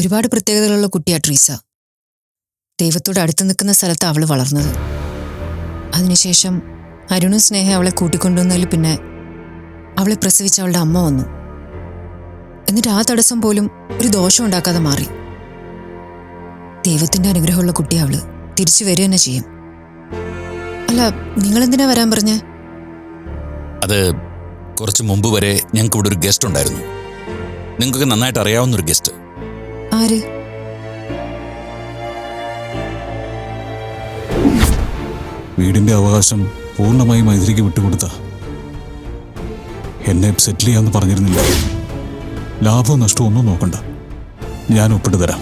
ഒരുപാട് പ്രത്യേകതകളുള്ള കുട്ടിയാ ട്രീസ. ദൈവത്തോട് അടുത്ത് നിൽക്കുന്ന സ്ഥലത്ത് അവൾ വളർന്നത്. അതിനുശേഷം അരുണും സ്നേഹ അവളെ കൂട്ടിക്കൊണ്ടുവന്നതിൽ പിന്നെ അവളെ പ്രസവിച്ച അവളുടെ അമ്മ വന്നു. എന്നിട്ട് ആ തടസ്സം പോലും ഒരു ദോഷം ഉണ്ടാക്കാതെ മാറി. ദൈവത്തിന്റെ അനുഗ്രഹമുള്ള കുട്ടി അവൾ. തിരിച്ചു വരിക തന്നെ ചെയ്യും. അല്ല നിങ്ങൾ എന്തിനാ വരാൻ പറഞ്ഞേ? അത് കുറച്ച് മുമ്പ് വരെ ഞങ്ങൾക്ക് ഇവിടെ ഒരു ഗസ്റ്റ് ഉണ്ടായിരുന്നു. നിങ്ങൾക്കൊക്കെ നന്നായിട്ട് അറിയാവുന്ന ഒരു ഗസ്റ്റ്. ആര്? വീടിന്റെ അവകാശം പൂർണമായി മൈത്രിക്ക് വിട്ടുകൊടുത്ത. എന്നെ സെറ്റിൽ ചെയ്യാന്ന് പറഞ്ഞിരുന്നില്ല. ലാഭവും നഷ്ടവും ഒന്നും നോക്കണ്ട. ഞാൻ ഒപ്പിട്ട് തരാം.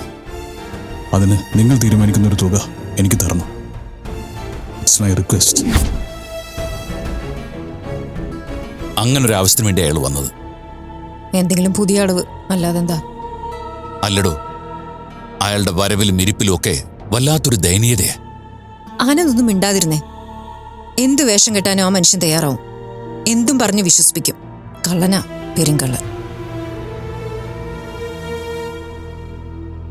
അതിന് നിങ്ങൾ തീരുമാനിക്കുന്ന ഒരു തുക എനിക്ക് തരണം. ഇറ്റ്സ് മൈ റിക്വസ്റ്റ് അങ്ങനെ ഒരു ആവശ്യത്തിന് വേണ്ടി അയാൾ വന്നത്. എന്തെങ്കിലും പുതിയ അളവ്. അല്ലാതെന്താ? അല്ലടോ. അയാളുടെ വരവിലും ഇരിപ്പിലും ഒക്കെ വല്ലാത്തൊരു ദയനീയതയാ. ആനന്ദൊന്നും മിണ്ടാതിരുന്നേ. എന്ത് വേഷം കെട്ടാനും ആ മനുഷ്യൻ തയ്യാറാവും. എന്തും പറഞ്ഞു വിശ്വസിപ്പിക്കും. കള്ളനാ പെരുങ്കള്ളൻ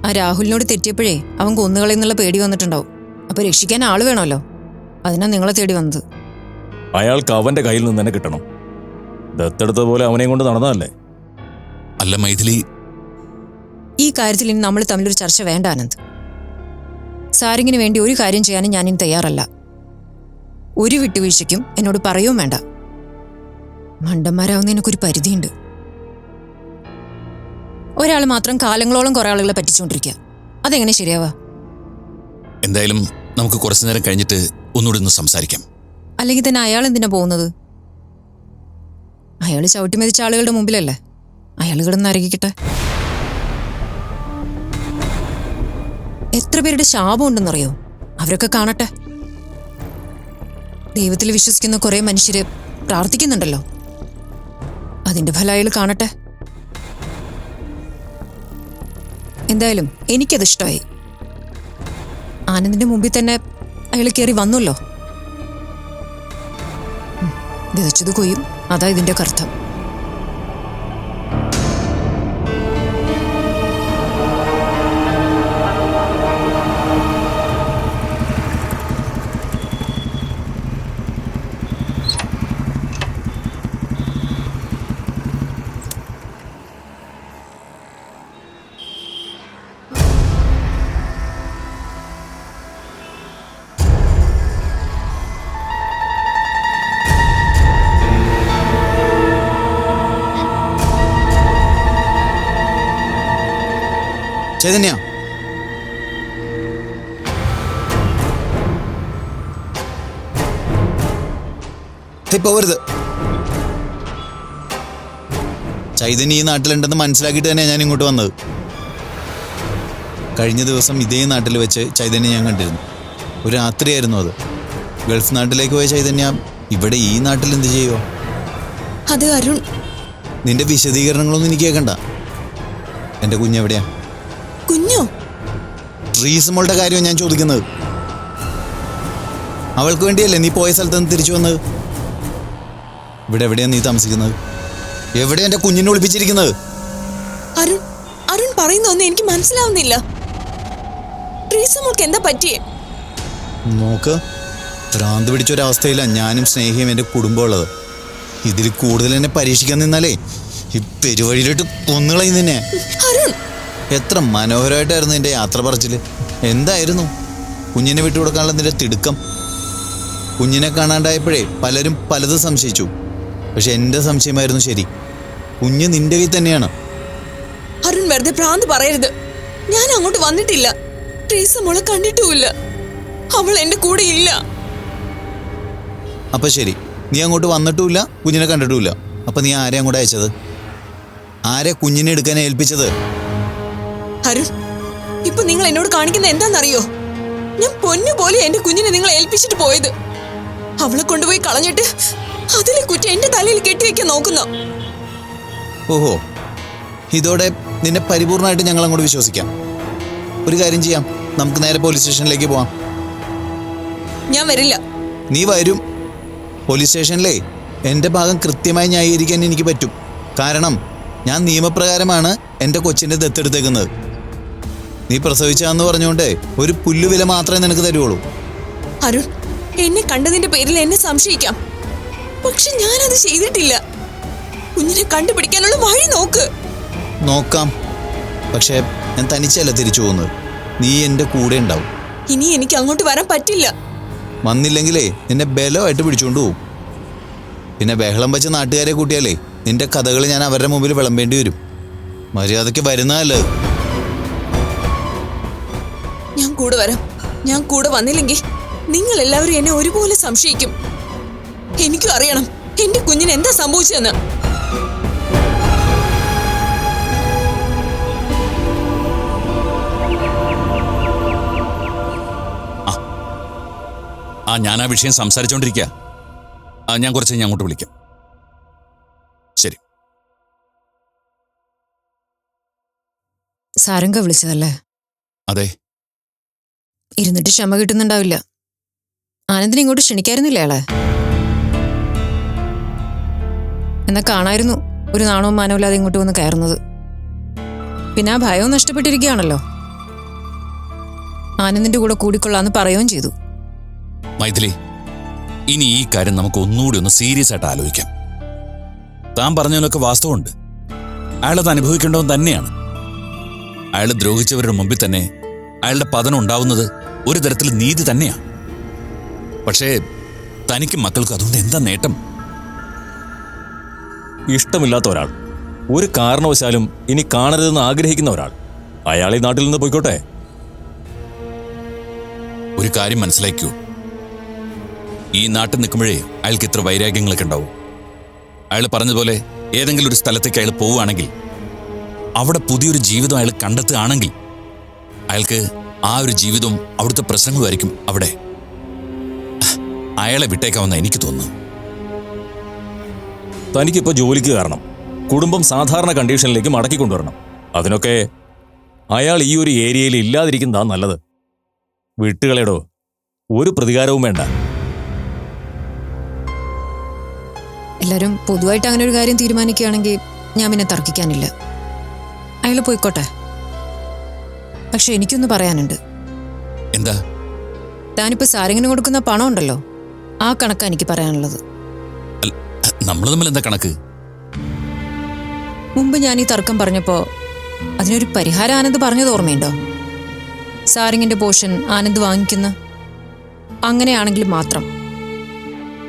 ആ രാഹുലിനോട് തെറ്റിയപ്പോഴേ അവൻ കൊന്നുകളയെന്നുള്ള പേടി വന്നിട്ടുണ്ടാവും. അപ്പൊ രക്ഷിക്കാൻ ആൾ വേണമല്ലോ. അതിനാ നിങ്ങളെ തേടി വന്നത്. അയാൾക്ക് അവന്റെ കയ്യിൽ നിന്ന് തന്നെ കിട്ടണം. ദത്തെടുത്ത പോലെ അവനെയും കൊണ്ട് നടന്നതല്ലേ? അല്ല മൈഥിലി ഈ കാര്യത്തിൽ ഇനി നമ്മൾ തമ്മിലൊരു ചർച്ച വേണ്ട ആനന്ദ് സാരിങ്ങിന് വേണ്ടി ഒരു കാര്യം ചെയ്യാനും ഞാനിനി തയ്യാറല്ല. ഒരു വിട്ടുവീഴ്ചയ്ക്കും എന്നോട് പറയുകയും വേണ്ട. മണ്ടന്മാരാവുന്ന എനിക്കൊരു പരിധിയുണ്ട്. ഒരാൾ മാത്രം കാലങ്ങളോളം കുറെ ആളുകളെ പറ്റിച്ചുകൊണ്ടിരിക്കുക. അതെങ്ങനെ ശരിയാവാ? എന്തായാലും നമുക്ക് കുറച്ചു നേരം കഴിഞ്ഞിട്ട് ഒന്നുകൂടി ഒന്ന് സംസാരിക്കാം. അല്ലെങ്കിൽ തന്നെ അയാൾ എന്തിനാ പോകുന്നത്? അയാൾ ചവിട്ടി മതിച്ച ആളുകളുടെ മുമ്പിലല്ലേ? അയാളുകളൊന്നും അരകിക്കട്ടെ എത്ര പേരുടെ ശാപം ഉണ്ടെന്നറിയോ അവരൊക്കെ കാണട്ടെ. ദൈവത്തിൽ വിശ്വസിക്കുന്ന കുറെ മനുഷ്യര് പ്രാർത്ഥിക്കുന്നുണ്ടല്ലോ. അതിന്റെ ഫലം കാണട്ടെ. എന്തായാലും എനിക്കത് ഇഷ്ടമായി. ആനന്ദിന്റെ മുമ്പിൽ തന്നെ അയാൾ കയറി വന്നല്ലോ. വിതച്ചത് കൊയ്യും. അതാ ഇതിന്റെ അർത്ഥം ചൈതന്യ. പോവരുത് ചൈതന്യ ഈ നാട്ടിലുണ്ടെന്ന് മനസ്സിലാക്കിയിട്ട് തന്നെ ഞാൻ ഇങ്ങോട്ട് വന്നത്. കഴിഞ്ഞ ദിവസം ഇതേ നാട്ടിൽ വെച്ച് ചൈതന്യ ഞാൻ കണ്ടിരുന്നു. ഒരു രാത്രിയായിരുന്നു അത്. ഗൾഫ് നാട്ടിലേക്ക് പോയ ചൈതന്യ ഇവിടെ ഈ നാട്ടിൽ എന്ത് ചെയ്യുമോ അത് അരുൺ. നിന്റെ വിശദീകരണങ്ങളൊന്നും എനിക്ക് കേൾക്കണ്ട എന്റെ കുഞ്ഞെവിടെയാ? കുഞ്ഞോ. റീസമോളുടെ കാര്യം ഞാൻ ചോദിക്കുന്നത്. അവൾക്ക് വേണ്ടിയല്ലേ നീ പോയ സ്ഥലത്ത് നിന്ന് തിരിച്ചു വന്നത്? ഇവിടെ എവിടെയാണ് നീ താമസിക്കുന്നത്? എവിടെയാ എന്റെ കുഞ്ഞിനെ ഒളിപ്പിച്ചിരിക്കുന്നത്? അരുൺ അരുൺ പറയുന്നൊന്നും എനിക്ക് മനസ്സിലാവുന്നില്ല. ട്രീസമോൾക്ക് എന്താ പറ്റിയേ? നോക്ക്. ഭ്രാന്ത് പിടിച്ചൊരവസ്ഥയില്ല ഞാനും സ്നേഹിയും എന്റെ കുടുംബം ഉള്ളത്. ഇതിൽ കൂടുതൽ എന്നെ പരീക്ഷിക്കാൻ നിന്നാലേ ഈ പെരുവഴിയിലോട്ട് കൊന്നുകളയും നിന്നെ. അരുൺ എത്ര മനോഹരമായിട്ടായിരുന്നു നിന്റെ യാത്ര പറച്ചിൽ. എന്തായിരുന്നു? കുഞ്ഞിനെ വിട്ടുകൊടുക്കാനുള്ള നിന്റെ തിടുക്കം. കുഞ്ഞിനെ കാണാണ്ടായപ്പോഴേ പലരും പലതും സംശയിച്ചു. പക്ഷെ എന്റെ സംശയമായിരുന്നു ശരി. കുഞ്ഞ് നിന്റെ കയ്യിൽ തന്നെയാണ്. അരുൺ വെറുതെ ഭ്രാന്ത് പറയരുത്. ഞാൻ അങ്ങോട്ട് വന്നിട്ടില്ല. ട്രീസമോളെ കണ്ടിട്ടുമില്ല. അവൾ എന്റെ കൂടെ ഇല്ല. അപ്പൊ ശരി. നീ അങ്ങോട്ട് വന്നിട്ടുമില്ല കുഞ്ഞിനെ കണ്ടിട്ടുമില്ല. അപ്പൊ നീ ആരെ അങ്ങോട്ട് അയച്ചത്? ആരെ കുഞ്ഞിനെ എടുക്കാൻ ഏൽപ്പിച്ചത്? അരുൺ ഇപ്പൊ നിങ്ങൾ എന്നോട് കാണിക്കുന്ന എന്താണെന്നറിയോ? ഞാൻ പൊന്നു പോലെ എന്റെ കുഞ്ഞിനെ നിങ്ങൾ ഏൽപ്പിച്ചിട്ട് പോയത്. അവളെ കൊണ്ടുപോയി കളഞ്ഞിട്ട് അതിലെ കുറ്റം എന്റെ തലയിൽ കെട്ടിവെക്കാൻ നോക്കുന്നു. ഓഹോ ഇതോടെ നിന്നെ പരിപൂർണമായിട്ട് ഞങ്ങൾ അങ്ങോട്ട് വിശ്വസിക്കാം. ഒരു കാര്യം ചെയ്യാം നമുക്ക് നേരെ പോലീസ് സ്റ്റേഷനിലേക്ക് പോവാം. ഞാൻ വരില്ല. നീ വരും. പോലീസ് സ്റ്റേഷനിലേ എന്റെ ഭാഗം കൃത്യമായി ന്യായീകരിക്കാൻ എനിക്ക് പറ്റും. കാരണം ഞാൻ നിയമപ്രകാരമാണ് എന്റെ കൊച്ചിന്റെ ദത്തെടുത്തേക്കുന്നത്. നീ പ്രസവിച്ചാന്ന് പറഞ്ഞുകൊണ്ടേ ഒരു പുല്ലുവില മാത്രമേ നിനക്ക് തരുവുള്ളൂ അരുൺ എന്നെ കണ്ടതിന്റെ പേരിൽ എന്നെ സംശയിക്കാം. പക്ഷെ ഞാൻ അത് ചെയ്തിട്ടില്ല. കുഞ്ഞിനെ കണ്ടുപിടിക്കാനുള്ള വഴി നോക്ക്. നോക്കാം. പക്ഷേ ഞാൻ തനിച്ചല്ല തിരിച്ചു പോകുന്നത്. നീ എന്റെ കൂടെ ഉണ്ടാവും. ഇനി എനിക്ക് അങ്ങോട്ട് വരാൻ പറ്റില്ല. വന്നില്ലെങ്കിലേ നിന്നെ ബലമായിട്ട് പിടിച്ചുകൊണ്ട് പിന്നെ ബഹളം വെച്ച നാട്ടുകാരെ കൂട്ടിയാലേ നിന്റെ കഥകൾ ഞാൻ അവരുടെ മുമ്പിൽ വിളമ്പേണ്ടി വരും. മര്യാദയ്ക്ക് വരുന്നതല്ലേ? കൂടെ വരാം. ഞാൻ കൂടെ വന്നില്ലെങ്കിൽ നിങ്ങൾ എല്ലാവരും എന്നെ ഒരുപോലെ സംശയിക്കും. എനിക്കും അറിയണം എന്റെ കുഞ്ഞിന് എന്താ സംഭവിച്ചതെന്ന്. ആ. ഞാൻ ആ വിഷയം സംസാരിച്ചോണ്ടിരിക്ക. ആ ഞാൻ കുറച്ച് ഞാൻ അങ്ങോട്ട് വിളിക്കാം. ശരി. സാരംഗ വിളിച്ചതല്ലേ? അതെ. ഇരുന്നിട്ട് ക്ഷമ കിട്ടുന്നുണ്ടാവില്ല. ആനന്ദിനെ ഇങ്ങോട്ട് ക്ഷണിക്കായിരുന്നില്ല അയാളെ എന്നാ കാണായിരുന്നു. ഒരു നാണവും മാനവും ഇങ്ങോട്ട് വന്ന് കയറുന്നത്. പിന്നെ ആ ഭയവും നഷ്ടപ്പെട്ടിരിക്കുകയാണല്ലോ. ആനന്ദിന്റെ കൂടെ കൂടിക്കൊള്ളാന്ന് പറയുകയും ചെയ്തു. മൈഥിലി ഇനി ഈ കാര്യം നമുക്ക് ഒന്നുകൂടി ഒന്ന് സീരിയസ് ആയിട്ട് ആലോചിക്കാം. താൻ പറഞ്ഞതിനൊക്കെ വാസ്തവമുണ്ട്. അയാളത് അനുഭവിക്കേണ്ടവൻ തന്നെയാണ്. അയാൾ ദ്രോഹിച്ചവരുടെ മുമ്പിൽ തന്നെ അയാളുടെ പതനം ഉണ്ടാവുന്നത് ഒരു തരത്തിൽ നീതി തന്നെയാണ് പക്ഷേ തനിക്ക് മക്കൾക്കും അതുകൊണ്ട് എന്താ നേട്ടം? ഇഷ്ടമില്ലാത്ത ഒരാൾ ഒരു കാരണവശാലും ഇനി കാണരുതെന്ന് ആഗ്രഹിക്കുന്ന ഒരാൾ അയാൾ ഈ നാട്ടിൽ നിന്ന് പോയിക്കോട്ടെ? ഒരു കാര്യം മനസ്സിലാക്കൂ ഈ നാട്ടിൽ നിൽക്കുമ്പോഴേ അയാൾക്ക് ഇത്ര വൈരാഗ്യങ്ങളൊക്കെ ഉണ്ടാവും. അയാൾ പറഞ്ഞതുപോലെ ഏതെങ്കിലും ഒരു സ്ഥലത്തേക്ക് അയാൾ പോവുകയാണെങ്കിൽ അവിടെ പുതിയൊരു ജീവിതം അയാൾ കണ്ടെത്തുകയാണെങ്കിൽ അയാൾക്ക് ആ ഒരു ജീവിതവും അവിടുത്തെ പ്രശ്നങ്ങളുമായിരിക്കും അവിടെ. അയാളെ വിട്ടേക്കാമെന്ന് എനിക്ക് തോന്നുന്നു തനിക്കിപ്പോൾ ജോലിക്ക് കാരണം കുടുംബം സാധാരണ കണ്ടീഷനിലേക്ക് മടക്കി കൊണ്ടുവരണം. അതിനൊക്കെ അയാൾ ഈ ഒരു ഏരിയയിൽ ഇല്ലാതിരിക്കുന്നതാ നല്ലത്. വിട്ടുകളയടോ ഒരു പ്രതികാരവും വേണ്ട. എല്ലാവരും പൊതുവായിട്ട് അങ്ങനെ ഒരു കാര്യം തീരുമാനിക്കുകയാണെങ്കിൽ ഞാൻ പിന്നെ തർക്കിക്കാനില്ല. അയാൾ പോയിക്കോട്ടെ. പക്ഷെ എനിക്കൊന്ന് പറയാനുണ്ട്. എന്താ? താനിപ്പോ സാരംഗിന് കൊടുക്കുന്ന പണം ഉണ്ടല്ലോ ആ കണക്കാ എനിക്ക് പറയാനുള്ളത്. നമ്മൾ തമ്മിൽ എന്താ കണക്ക്? മുമ്പ് ഞാൻ ഈ തർക്കം പറഞ്ഞപ്പോ അതിനൊരു പരിഹാരം ആനന്ദ് പറഞ്ഞത് ഓർമ്മയുണ്ടോ? സാരംഗിന്റെ പോഷൻ ആനന്ദ് വാങ്ങിക്കുന്ന? അങ്ങനെയാണെങ്കിൽ മാത്രം.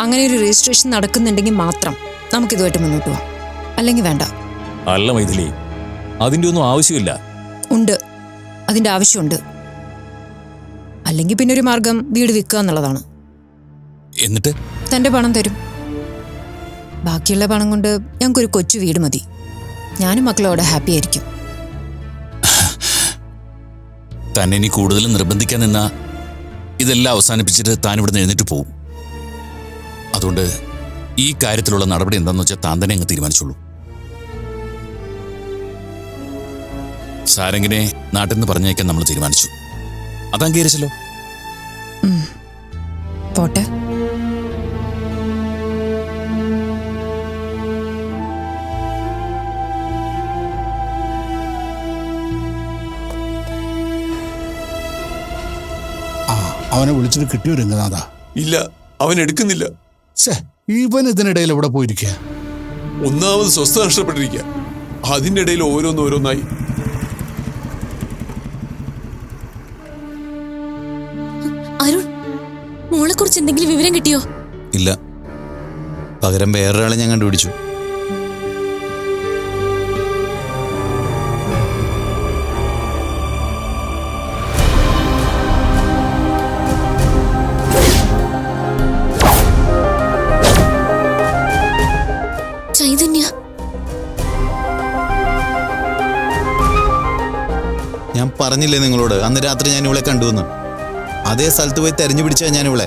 അങ്ങനെ ഒരു രജിസ്ട്രേഷൻ നടക്കുന്നുണ്ടെങ്കിൽ മാത്രം നമുക്കിതുമായിട്ട് മുന്നോട്ട് പോവാം. അല്ലെങ്കിൽ വേണ്ട. അല്ല മൈഥിലി അതിന്റെ ഒന്നും ആവശ്യമില്ല. ഉണ്ട്. അതിന്റെ ആവശ്യമുണ്ട്. അല്ലെങ്കിൽ പിന്നെ ഒരു മാർഗം വീട് വിൽക്കുക എന്നുള്ളതാണ്. എന്നിട്ട്? തന്റെ പണം തരും. ബാക്കിയുള്ള പണം കൊണ്ട് ഞങ്ങൾക്കൊരു കൊച്ചു വീട് മതി. ഞാനും മക്കളും അവിടെ ഹാപ്പി ആയിരിക്കും. തന്നെ ഇനി കൂടുതൽ നിർബന്ധിക്കാൻ നിന്നാ ഇതെല്ലാം അവസാനിപ്പിച്ചിട്ട് താൻ ഇവിടെ എഴുന്നേറ്റ് പോവും. അതുകൊണ്ട് ഈ കാര്യത്തിലുള്ള നടപടി എന്താണെന്ന് വെച്ചാൽ താൻ തന്നെ അങ്ങ് തീരുമാനിച്ചോളൂ. സാരംഗിനെ നാട്ടിൽ നിന്ന് പറഞ്ഞേക്കാൻ നമ്മൾ തീരുമാനിച്ചു. അത് അംഗീകരിച്ചല്ലോ. പോട്ടെ. ആ അവനെ വിളിച്ചിട്ട് കിട്ടിയോ രംഗനാഥ? ഇല്ല അവൻ എടുക്കുന്നില്ല. ഇവൻ ഇതിനിടയിൽ എവിടെ പോയിരിക്കുക ഒന്നാമത് സ്വസ്ഥത നഷ്ടപ്പെട്ടിരിക്കുക അതിന്റെ ഇടയിൽ ഓരോന്നോരോന്നായി കുറിച്ച് എന്തെങ്കിലും വിവരം കിട്ടിയോ? ഇല്ല. പകരം വേറൊരാളെ ഞാൻ കണ്ടുപിടിച്ചു. ചൈതന്യ. ഞാൻ പറഞ്ഞില്ലേ നിങ്ങളോട് അന്ന് രാത്രി ഞാൻ ഇവളെ കണ്ടുവന്ന്. അതേ സ്ഥലത്ത് പോയി തെരഞ്ഞു പിടിച്ചാ ഞാൻ ഇവളെ.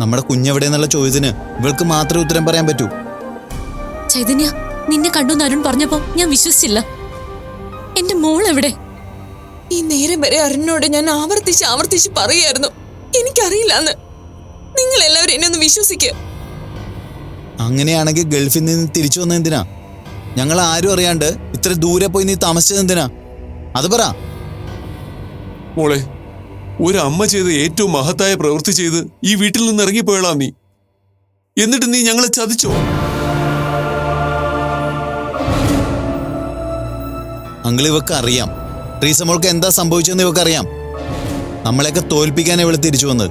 നമ്മുടെ കുഞ്ഞെവിടെയെന്നുള്ള ചോദ്യത്തിന് ഇവൾക്ക് മാത്രമേ ഉത്തരം പറയാൻ പറ്റൂ. ചൈതന്യ നിന്നെ കണ്ടു അരുൺ പറഞ്ഞപ്പോ ഞാൻ വിശ്വസിച്ചില്ല. എന്റെ മോൾ എവിടെ? ഈ നേരം വരെ അരുണിനോട് ഞാൻ ആവർത്തിച്ച് ആവർത്തിച്ച് പറയായിരുന്നു എനിക്കറിയില്ല എന്ന് നിങ്ങൾ എല്ലാവരും എന്നെ ഒന്ന് വിശ്വസിക്കുക അങ്ങനെയാണെങ്കിൽ ഗൾഫിൽ നിന്ന് തിരിച്ചു വന്ന എന്തിനാ? ഞങ്ങൾ ആരും അറിയാണ്ട് ഇത്ര ദൂരെ പോയി നീ താമസിച്ചത് എന്തിനാ? അത് പറ. മോളെ ഒരു അമ്മ ചെയ്ത ഏറ്റവും മഹത്തായ പ്രവൃത്തി ചെയ്ത് ഈ വീട്ടിൽ നിന്ന് ഇറങ്ങിപ്പോയളാ നീ. എന്നിട്ട് നീ ഞങ്ങളെ ചതിച്ചോ? അങ്കിൾ ഇവക്ക് അറിയാം. റീസമോൾക്ക് മോൾക്ക് എന്താ സംഭവിച്ചെന്ന് ഇവക്ക് അറിയാം. നമ്മളെയൊക്കെ തോൽപ്പിക്കാൻ ഇവൾ തിരിച്ചു വന്നത്.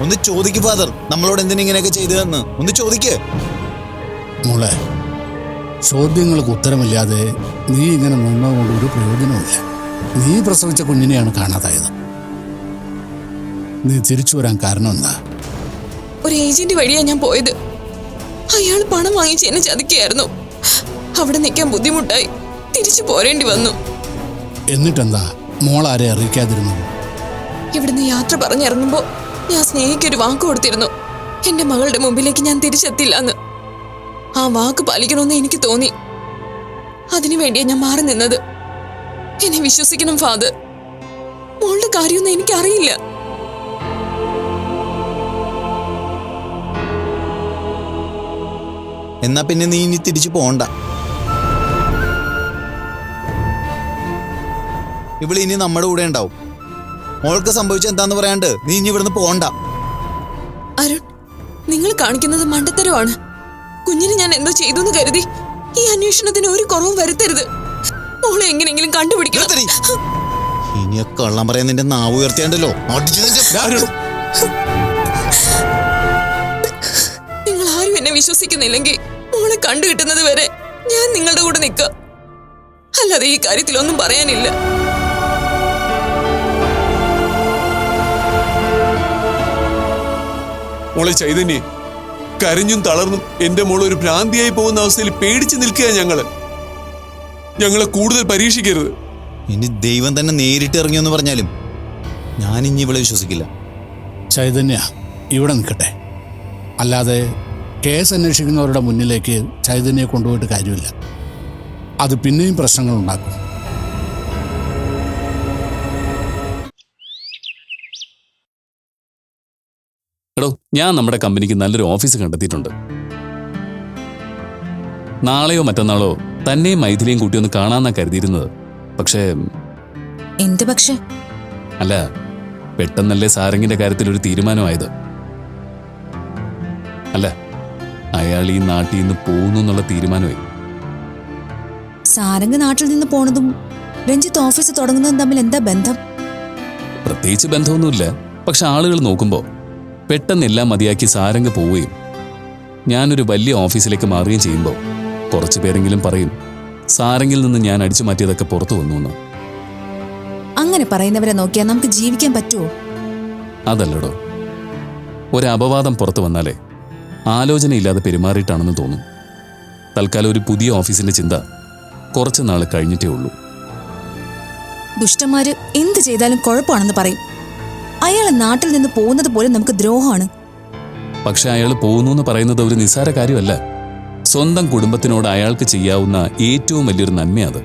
ഒന്ന് ചോദിക്ക് ഫാദർ. നമ്മളോട് എന്തിനാ ഇങ്ങനെയൊക്കെ ചെയ്തതെന്ന്. ഒന്ന് ചോദിക്ക്. മോളെ ചോദ്യങ്ങൾക്ക് ഉത്തരമില്ലാതെ നീ ഇങ്ങനെ നിന്നതുകൊണ്ട് ഒരു പ്രയോജനമില്ല നീ പ്രസവിച്ച കുഞ്ഞിനെയാണ് കാണാതായത്. നീ തിരിച്ചു വരാൻ കാരണം എന്താ? ഒരു ഏജന്റ് വഴിയാ ഞാൻ പോയത്. അയാൾ പണം വാങ്ങിച്ച് എന്നെ ചതിക്കുകയായിരുന്നു. അവിടെ നിൽക്കാൻ ബുദ്ധിമുട്ടായി. തിരിച്ചു പോരേണ്ടി വന്നു. എന്നിട്ടെന്താ? മോൾ ആരെ അറിയിക്കാതിരുന്നു? ഇവിടുന്ന് യാത്ര പറഞ്ഞിറങ്ങുമ്പോ ഞാൻ സ്നേഹിക്കൊരു വാക്ക് കൊടുത്തിരുന്നു. എന്റെ മകളുടെ മുമ്പിലേക്ക് ഞാൻ തിരിച്ചെത്തില്ല എന്ന് ആ വാക്ക് പാലിക്കണമെന്ന് എനിക്ക് തോന്നി. അതിനു വേണ്ടിയാ ഞാൻ മാറി നിന്നത്. എന്നെ വിശ്വസിക്കണം ഫാദർ. മോളുടെ കാര്യമൊന്നും എനിക്കറിയില്ല. എന്നാ പിന്നെ നീ ഇനി തിരിച്ചു പോണ്ട. ഇവിടെ ഇനി നമ്മുടെ കൂടെ ഉണ്ടാവും. മോൾക്ക് സംഭവിച്ച എന്താന്ന് പറയാണ്ട് നീ ഇനി ഇവിടുന്ന് പോണ്ട. അരുൺ നിങ്ങൾ കാണിക്കുന്നത് മണ്ടത്തരമാണ്. കുഞ്ഞിന് ഞാൻ എന്തോ ചെയ്തു എന്ന് കരുതി ഈ അന്വേഷണത്തിന് ഒരു കുറവും വരുത്തരുത്. മോളെ എങ്ങനെയെങ്കിലും കണ്ടുപിടിക്കണം. ഇനിയൊക്കെ കള്ളം പറയാൻ നിന്റെ നാവ് ഉയർത്തിയാണ്ടല്ലോ. എന്നെ വിശ്വസിക്കുന്നില്ലെങ്കിൽ മോളെ കണ്ടു കിട്ടുന്നത് വരെ ഞാൻ നിങ്ങളുടെ കൂടെ നിൽക്കാം. അല്ലാതെ ഈ കാര്യത്തിലൊന്നും പറയാനില്ല. മോളെ ചൈതന്യെ കരഞ്ഞും തളർന്നും എന്റെ മോൾ ഒരു ഭ്രാന്തിയായി പോകുന്ന അവസ്ഥയിൽ പേടിച്ചു നിൽക്കുക ഞങ്ങൾ. ഞങ്ങളെ കൂടുതൽ പരീക്ഷിക്കരുത്. ഇനി ദൈവം തന്നെ നേരിട്ട് ഇറങ്ങിയെന്ന് പറഞ്ഞാലും ഞാൻ ഇനി ഇവളെ വിശ്വസിക്കില്ല. ചൈതന്യ ഇവിടെ നിൽക്കട്ടെ. അല്ലാതെ കേസ് അന്വേഷിക്കുന്നവരുടെ മുന്നിലേക്ക് ചൈതന്യെ കൊണ്ടുപോയിട്ട് കാര്യമില്ല. അത് പിന്നെയും പ്രശ്നങ്ങൾ ഉണ്ടാക്കും എടോ ഞാൻ നമ്മുടെ കമ്പനിക്ക് നല്ലൊരു ഓഫീസ് കണ്ടെത്തിയിട്ടുണ്ട്. നാളെയോ മറ്റന്നാളോ തന്നെയും മൈഥിലിയും കൂട്ടി ഒന്ന് കാണാന്നാ കരുതിയിരുന്നത്. പക്ഷേ എന്ത് പക്ഷേ? അല്ല പെട്ടെന്നല്ലേ സാരംഗിന്റെ കാര്യത്തിൽ ഒരു തീരുമാനമായത്. അല്ല അയാൾ ഈ നാട്ടിൽ നിന്ന് പോകുന്നു എന്നുള്ള തീരുമാനമായി. സാരംഗ് നാട്ടിൽ നിന്ന് പോണതും രഞ്ജിത്ത് ഓഫീസ് തുടങ്ങുന്നതും തമ്മിൽ എന്താ ബന്ധം? പ്രത്യേകിച്ച് ബന്ധമൊന്നുമില്ല. പക്ഷെ ആളുകൾ നോക്കുമ്പോൾ പെട്ടെന്ന് എല്ലാം മതിയാക്കി സാരംഗ് പോവുകയും ഞാനൊരു വലിയ ഓഫീസിലേക്ക് മാറുകയും ചെയ്യുമ്പോൾ കുറച്ചു പേരെങ്കിലും പറയും സാരംഗിൽ നിന്ന് ഞാൻ അടിച്ചു മാറ്റിയതൊക്കെ പുറത്തു വന്നു എന്ന്. അങ്ങനെ പറയുന്നവരെ നോക്കിയാൽ നമുക്ക് ജീവിക്കാൻ പറ്റുമോ അതല്ലടോ. ഒരു അപവാദം പുറത്തു വന്നാലേ ആലോചനയില്ലാതെ പെരുമാറിയിട്ടാണെന്ന് തോന്നും. തൽക്കാലം ഒരു പുതിയ ഓഫീസിന്റെ ചിന്ത കുറച്ച് നാൾ കഴിഞ്ഞിട്ടേ ഉള്ളൂ. ദുഷ്ടന്മാര് എന്ത് ചെയ്താലും കുഴപ്പമാണെന്ന് പറയും. അയാൾ നാട്ടിൽ നിന്ന് പോകുന്നത് പോലും നമുക്ക് ദ്രോഹമാണ്. പക്ഷെ അയാൾ പോകുന്നു എന്ന് പറയുന്നത് ഒരു നിസ്സാര കാര്യമല്ല. സ്വന്തം കുടുംബത്തിനോട് അയാൾക്ക് ചെയ്യാവുന്ന ഏറ്റവും വലിയൊരു നന്മയത്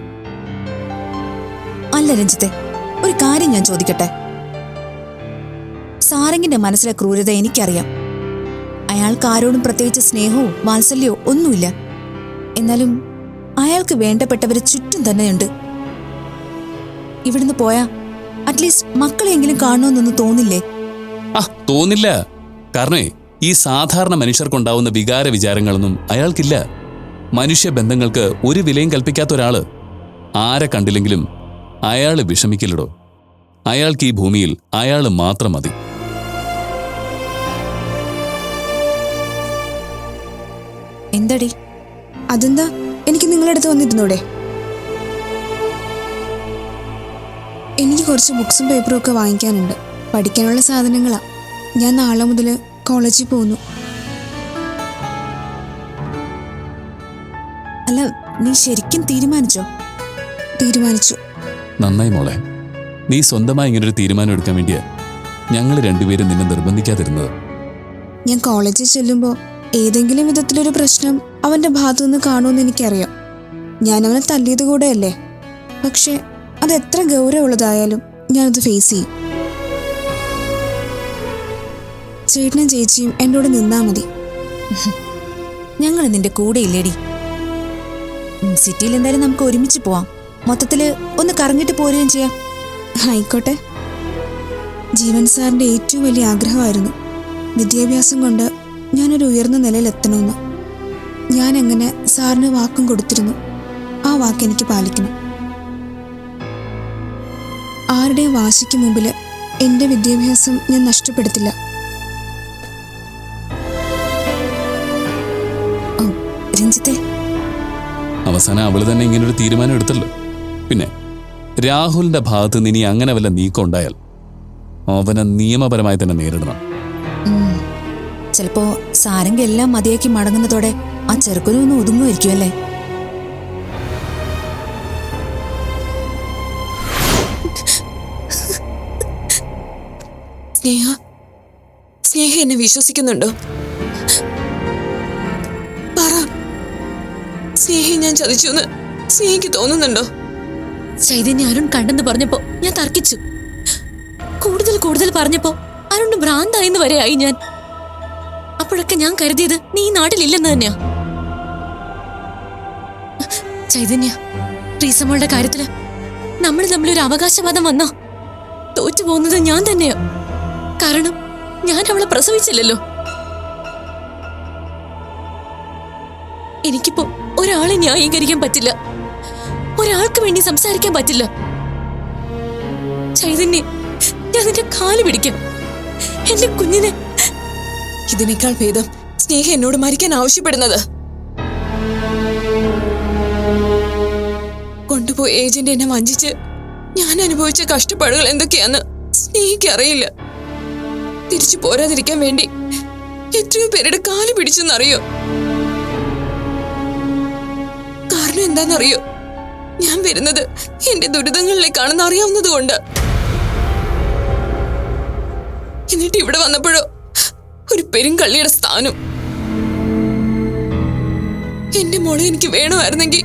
അല്ല രഞ്ജിത്തെ ഒരു കാര്യം ഞാൻ ചോദിക്കട്ടെ? സാരംഗിന്റെ മനസ്സിലെ ക്രൂരത എനിക്കറിയാം. അയാൾക്ക് ആരോടും പ്രത്യേകിച്ച് സ്നേഹവും വാത്സല്യവും ഒന്നുമില്ല. എന്നാലും അയാൾക്ക് വേണ്ടപ്പെട്ടവര് ചുറ്റും തന്നെയുണ്ട്. ഇവിടുന്ന് പോയാ അറ്റ്ലീസ്റ്റ് മക്കളെങ്കിലും കാണണമെന്നൊന്നും തോന്നില്ലേ? ആ തോന്നില്ല. കാരണേ ഈ സാധാരണ മനുഷ്യർക്കുണ്ടാവുന്ന വികാര വിചാരങ്ങളൊന്നും അയാൾക്കില്ല. മനുഷ്യ ബന്ധങ്ങൾക്ക് ഒരു വിലയും കൽപ്പിക്കാത്ത ഒരാൾ ആരെ കണ്ടില്ലെങ്കിലും അയാൾ വിഷമിക്കില്ലടോ അയാൾക്ക് ഈ ഭൂമിയിൽ അയാൾ മാത്രം മതി. എന്തടി? അതെന്താ? എനിക്ക് നിങ്ങളുടെ അടുത്ത് വന്നിരുന്നൂടെ? എനിക്ക് കുറച്ച് ബുക്സും പേപ്പറും ഒക്കെ വാങ്ങിക്കാനുണ്ട്. പഠിക്കാനുള്ള സാധനങ്ങളാ. ഞാൻ നാളെ മുതൽ കോളേജിൽ പോകുന്നു. അല്ല നീ ശരിക്കും തീരുമാനിച്ചോ? തീരുമാനിച്ചു. നന്നായി മോളെ. നീ സ്വന്തമായി ഇങ്ങനൊരു തീരുമാനം എടുക്കാൻ വേണ്ടിയാ ഞങ്ങൾ രണ്ടുപേരും നിന്നെ നിർബന്ധിക്കാതിരുന്നത്. ഞാൻ കോളേജിൽ ചെല്ലുമ്പോൾ ഏതെങ്കിലും വിധത്തിലൊരു പ്രശ്നം അവന്റെ ഭാഗത്തുനിന്ന് കാണുമെന്ന് എനിക്കറിയാം. ഞാൻ അവനെ തല്ലിയത് കൂടെയല്ലേ? പക്ഷെ അത് എത്ര ഗൗരവമുള്ളതായാലും ഞാനത് ഫേസ് ചെയ്യും. ചേട്ടനും ചേച്ചിയും എന്നോട് നിന്നാ മതി. ഞങ്ങൾ നിന്റെ കൂടെ ഇല്ലേടി. സിറ്റിയിൽ എന്തായാലും നമുക്ക് ഒരുമിച്ച് പോവാം. മൊത്തത്തിൽ ഒന്ന് കറങ്ങിട്ട് പോരുകയും ചെയ്യാം. ആയിക്കോട്ടെ. ജീവൻ സാറിന്റെ ഏറ്റവും വലിയ ആഗ്രഹമായിരുന്നു. വിദ്യാഭ്യാസം കൊണ്ട് ഞാനൊരു ഉയർന്ന നിലയിലെത്തണമെന്ന് ഞാൻ അങ്ങനെ സാറിന് വാക്കും കൊടുത്തിരുന്നു. ആ വാക്ക് എനിക്ക് പാലിക്കണം. ആരുടെയും വാശിക്ക് മുമ്പിൽ എന്റെ വിദ്യാഭ്യാസം ഞാൻ നഷ്ടപ്പെടുത്തില്ല. രഞ്ജിത്തെ. അവസാനം അവൾ തന്നെ ഇങ്ങനെ ഒരു തീരുമാനം എടുത്തല്ലോ. പിന്നെ രാഹുലിന്റെ ഭാഗത്ത് നിന്ന് ഇനി അങ്ങനെ വല്ല നീക്കം ഉണ്ടായാൽ അവനെ നിയമപരമായി തന്നെ നേരിടണം. ചിലപ്പോ സാരംഗ എല്ലാം മതിയാക്കി മടങ്ങുന്നതോടെ ആ ചെറുക്കനും ഒന്ന് ഒതുങ്ങുമായിരിക്കും അല്ലേ സ്നേഹ സ്നേഹ എന്നെ വിശ്വസിക്കുന്നുണ്ടോ? പറ. സ്നേഹ ഞാൻ ചതിച്ചു എന്ന് സ്നേഹയ്ക്ക് തോന്നുന്നുണ്ടോ? ചൈതന്യ അരുൺ കണ്ടെന്ന് പറഞ്ഞപ്പോ ഞാൻ തർക്കിച്ചു. കൂടുതൽ കൂടുതൽ പറഞ്ഞപ്പോ അരുൺ ഭ്രാന്തായെന്ന് വരെയായി ആയി ഞാൻ. ഞാൻ കരുതിയത് നീ ഈ നാട്ടിലില്ലെന്ന് തന്നെയാ. ചൈതന്യ പ്രീസമ്മളുടെ കാര്യത്തിൽ നമ്മൾ തമ്മിലൊരു അവകാശവാദം വന്നോ തോറ്റു പോകുന്നത് ഞാൻ തന്നെയാ. കാരണം ഞാൻ അവളെ പ്രസവിച്ചില്ലല്ലോ. എനിക്കിപ്പോ ഒരാളെ ന്യായീകരിക്കാൻ പറ്റില്ല. ഒരാൾക്ക് വേണ്ടി സംസാരിക്കാൻ പറ്റില്ല. ചൈതന്യ ഞാൻ നിന്റെ കാൽ പിടിക്കാം. എന്റെ കുഞ്ഞിനെ ഇതിനേക്കാൾ ഭേദം സ്നേഹ എന്നോട് മരിക്കാൻ ആവശ്യപ്പെടുന്നത്. കൊണ്ടുപോയി ഏജന്റ് എന്നെ വഞ്ചിച്ച് ഞാൻ അനുഭവിച്ച കഷ്ടപ്പാടുകൾ എന്തൊക്കെയാന്ന് സ്നേഹിക്ക് അറിയില്ല തിരിച്ചു പോരാതിരിക്കാൻ വേണ്ടി എത്രയോ പേരുടെ കാൽ പിടിച്ചെന്നറിയോ? കാരണം എന്താണെന്നറിയോ ഞാൻ വരുന്നത് എന്റെ ദുരിതങ്ങളിലേക്കാണെന്ന് അറിയാവുന്നതുകൊണ്ട്. എന്നിട്ട് ഇവിടെ വന്നപ്പോഴോ ഒരു പെരുങ്കള്ളിയുടെ സ്ഥാനം. എന്റെ മോളെ എനിക്ക് വേണമായിരുന്നെങ്കിൽ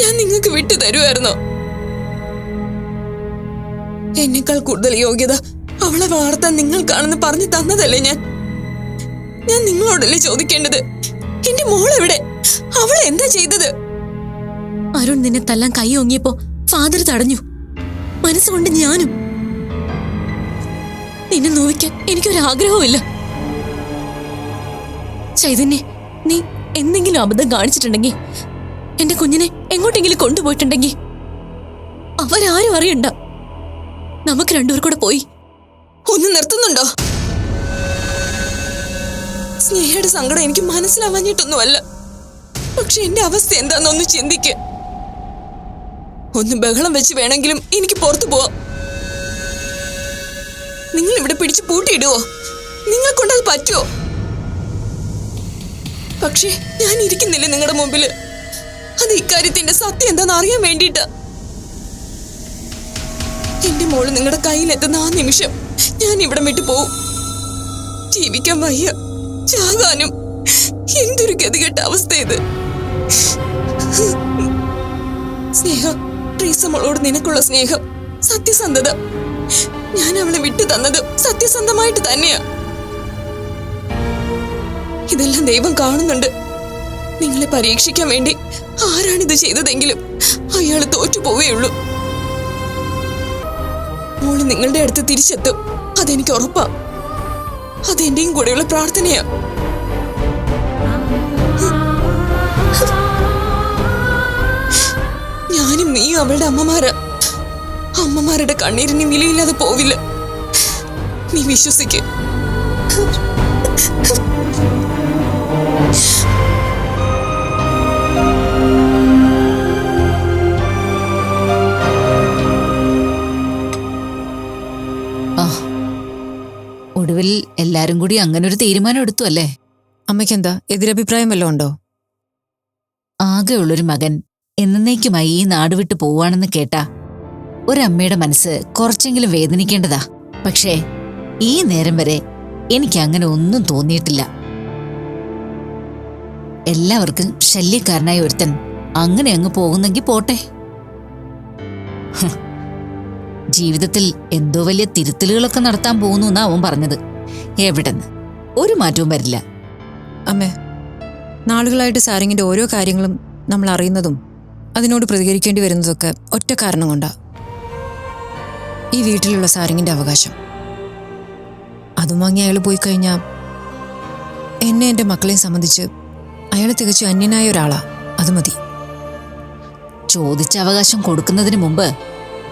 ഞാൻ നിങ്ങൾക്ക് വിട്ടു തരുമായിരുന്നോ എന്നെക്കാൾ കൂടുതൽ യോഗ്യത അവളെ വാർത്ത നിങ്ങൾക്കാണെന്ന് പറഞ്ഞു തന്നതല്ലേ ഞാൻ? ഞാൻ നിങ്ങളോടല്ലേ ചോദിക്കേണ്ടത്? എന്റെ മോൾ എവിടെ അവൾ എന്താ ചെയ്തത്? അരുൺ നിന്നെ തല്ലാൻ കൈ ഓങ്ങിയപ്പോ ഫാദർ തടഞ്ഞു. മനസ്സുകൊണ്ട് ഞാനും. നിന്നെ നോവിക്കാൻ എനിക്കൊരാഗ്രഹവുമില്ല. ചൈതന്യ നീ എന്തെങ്കിലും അബദ്ധം കാണിച്ചിട്ടുണ്ടെങ്കിൽ എന്റെ കുഞ്ഞിനെ എങ്ങോട്ടെങ്കിലും കൊണ്ടുപോയിട്ടുണ്ടെങ്കിൽ അവരാരും അറിയണ്ട. നമുക്ക് രണ്ടുപേർ കൂടെ പോയി. ഒന്ന് നിർത്തുന്നുണ്ടോ? സ്നേഹയുടെ സങ്കടം എനിക്ക് മനസ്സിലാവാഞ്ഞിട്ടൊന്നുമല്ല. പക്ഷെ എന്റെ അവസ്ഥ എന്താണെന്നൊന്ന് ചിന്തിക്ക. ഒന്ന് ബഹളം വെച്ച് വേണമെങ്കിലും എനിക്ക് പുറത്തു പോവാം. നിങ്ങൾ ഇവിടെ പിടിച്ച് പൂട്ടിയിടുവോ? നിങ്ങളെ കൊണ്ടത് പറ്റുമോ പക്ഷേ ഞാൻ ഇരിക്കുന്നില്ല നിങ്ങളുടെ മുമ്പിൽ അത് ഇക്കാര്യത്തിന്റെ സത്യം എന്താണെന്ന് അറിയാൻ വേണ്ടിയിട്ട്. എന്റെ മോൾ നിങ്ങളുടെ കയ്യിലെത്തുന്ന ആ നിമിഷം ഞാൻ ഇവിടെ വിട്ടു പോവും. ജീവിക്കാൻ വയ്യ. ചാകാനും. എന്തൊരു ഗതികെട്ട അവസ്ഥ ഇത് സ്നേഹം ട്രീസ മോളോട് നിനക്കുള്ള സ്നേഹം സത്യസന്ധത. ഞാൻ അവളെ വിട്ടു തന്നത് സത്യസന്ധമായിട്ട് തന്നെയാ. ഇതെല്ലാം ദൈവം കാണുന്നുണ്ട്. നിങ്ങളെ പരീക്ഷിക്കാൻ വേണ്ടി ആരാണിത് ചെയ്തതെങ്കിലും അയാൾ തോറ്റു പോവുകയുള്ളൂ മോൾ നിങ്ങളുടെ അടുത്ത് തിരിച്ചെത്തും. അതെനിക്ക് ഉറപ്പാ. അതെന്റെയും കൂടെയുള്ള പ്രാർത്ഥനയാ. ഞാനും നീയും അവളുടെ അമ്മമാരാ. അമ്മമാരുടെ കണ്ണീരിന് വിലയില്ലാതെ പോവില്ല. നീ വിശ്വസിക്കേ. ഒടുവിൽ എല്ലാരും കൂടി അങ്ങനെ ഒരു തീരുമാനം എടുത്തു അല്ലേ? അമ്മയ്ക്കെന്താ? എതിരഭിപ്രായം വല്ലതും ഉണ്ടോ? ആകെയുള്ളൊരു മകൻ എന്നേക്കുമായി ഈ നാട് വിട്ടു പോവാണെന്ന് കേട്ട ഒരമ്മയുടെ മനസ്സ് കുറച്ചെങ്കിലും വേദനിക്കേണ്ടതാ. പക്ഷേ ഈ നേരം വരെ എനിക്ക് അങ്ങനെ ഒന്നും തോന്നിയിട്ടില്ല. എല്ലാവർക്കും ശല്യക്കാരനായ ഒരുത്തൻ അങ്ങനെ അങ്ങ് പോകുന്നെങ്കിൽ പോട്ടെ. ജീവിതത്തിൽ എന്തോ വലിയ തിരുത്തലുകളൊക്കെ നടത്താൻ പോകുന്നു എന്നാ അവൻ പറഞ്ഞത്. എവിടെന്ന്? ഒരു മാറ്റവും വരില്ല. അമ്മേ നാളുകളായിട്ട് സാരിങ്ങിന്റെ ഓരോ കാര്യങ്ങളും നമ്മൾ അറിയുന്നതും അതിനോട് പ്രതികരിക്കേണ്ടി വരുന്നതൊക്കെ ഒറ്റ കാരണം കൊണ്ടാ. ഈ വീട്ടിലുള്ള സാരിങ്ങിന്റെ അവകാശം. അതും വാങ്ങി അയാൾ പോയി കഴിഞ്ഞാൽ എന്നെ എന്റെ മക്കളെയും സംബന്ധിച്ച് അയാൾ തികച്ചു അന്യനായ ഒരാളാ. അത് മതി. ചോദിച്ച അവകാശം കൊടുക്കുന്നതിന് മുമ്പ്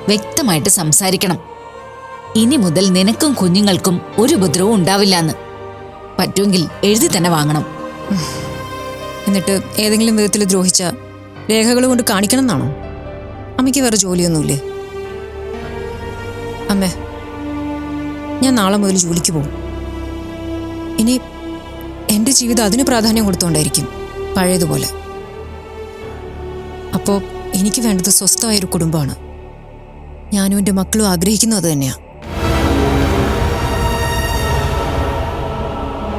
വ്യക്തമായിട്ട് സംസാരിക്കണം. ഇനി മുതൽ നിനക്കും കുഞ്ഞുങ്ങൾക്കും ഒരു ഉപദ്രവവും ഉണ്ടാവില്ല എന്ന് പറ്റുമെങ്കിൽ എഴുതി തന്നെ വാങ്ങണം. എന്നിട്ട് ഏതെങ്കിലും വിധത്തിൽ ദ്രോഹിച്ച രേഖകൾ കൊണ്ട് കാണിക്കണം എന്നാണോ അമ്മയ്ക്ക് വേറെ ജോലിയൊന്നുമില്ലേ? അമ്മേ ഞാൻ നാളെ മുതൽ ജോലിക്ക് പോകും. ഇനി എന്റെ ജീവിതം അതിന് പ്രാധാന്യം കൊടുത്തുകൊണ്ടായിരിക്കും പഴയതുപോലെ. അപ്പോൾ എനിക്ക് വേണ്ടത് സ്വസ്ഥമായൊരു കുടുംബമാണ്. ഞാനും എന്റെ മക്കളും ആഗ്രഹിക്കുന്നത് തന്നെയാണ്